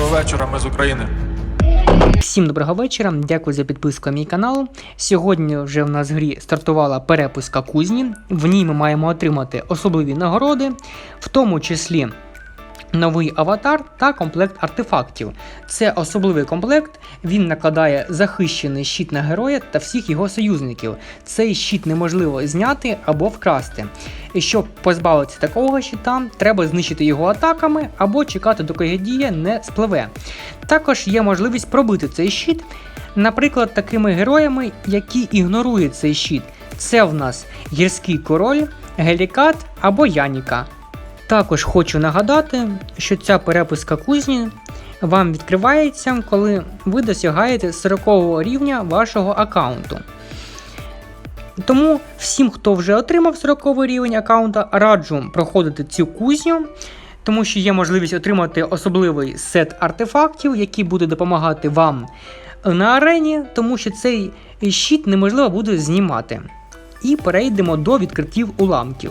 вечора, ми з України. Всім доброго вечора, дякую за підписку на мій канал. Сьогодні вже в нас в грі стартувала перепуска кузні. В ній ми маємо отримати особливі нагороди, в тому числі новий аватар та комплект артефактів. Це особливий комплект. Він накладає захищений щит на героя та всіх його союзників. Цей щит неможливо зняти або вкрасти. І щоб позбавитися такого щита, треба знищити його атаками або чекати, доки дія не спливе. Також є можливість пробити цей щит, наприклад, такими героями, які ігнорують цей щит. Це в нас гірський король, гелікат або Яніка. Також хочу нагадати, що ця переписка кузні вам відкривається, коли ви досягаєте 40 рівня вашого аккаунту. Тому всім, хто вже отримав 40 рівень аккаунта, раджу проходити цю кузню, тому що є можливість отримати особливий сет артефактів, який буде допомагати вам на арені, тому що цей щит неможливо буде знімати. І перейдемо до відкриттів уламків.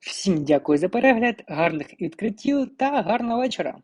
Всім дякую за перегляд, гарних відкриттів та гарного вечора!